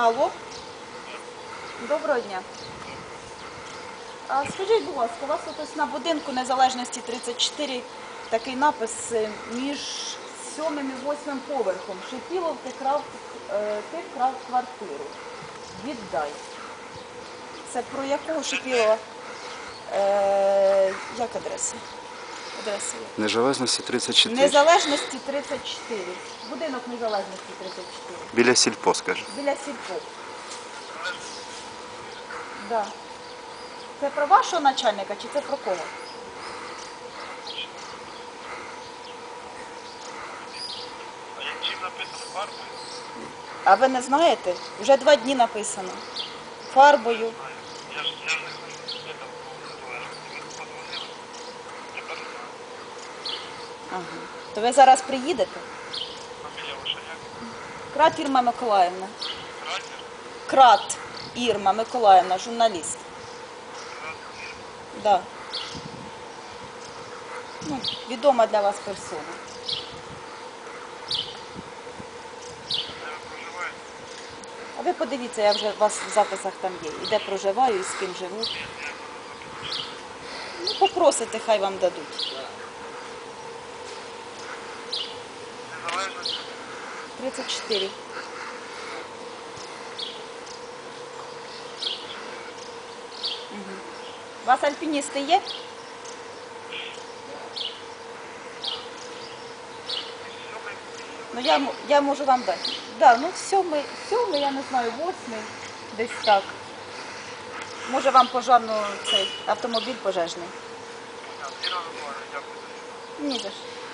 Алло. Доброго дня. А скажіть, будь ласка, у вас ось на будинку Незалежності 34 такий напис е, між сьомим і восьмим поверхом. Шипілов ти крав, е, ти вкрав квартиру. Віддай. Це про якого Шипілова? Е, як адреса? Адреса є. Незалежності 34. Незалежності 34. Будинок Незалежності 34. Біля сільпо, скаже. Біля сільпо. Да. Це про вашого начальника чи це про кого? А як чим написано фарбою? А ви не знаєте? Вже два дні написано. Фарбою. Я ж я ж не знаю, де там незалежності. Ви подзвонили. Я кажу, Ага. То ви зараз приїдете? фамілія ваша як? Крат Ірма Миколаївна. Кратер? Крат Ірма Миколаївна, журналіст. Кратер? Да. Ну, відома для вас персона. Де ви проживаєте? А ви подивіться, я вже у вас в записах там є. І де проживаю, і з ким живу. Ну, попросите, хай вам дадуть. 34. Мгм. У вас альпіністи є? Ну я, я можу вам дати. Да, ну сьомий, сьомий, я не знаю, восьмий, десь так. Може вам пожарну цей автомобіль пожежний? Ні за що.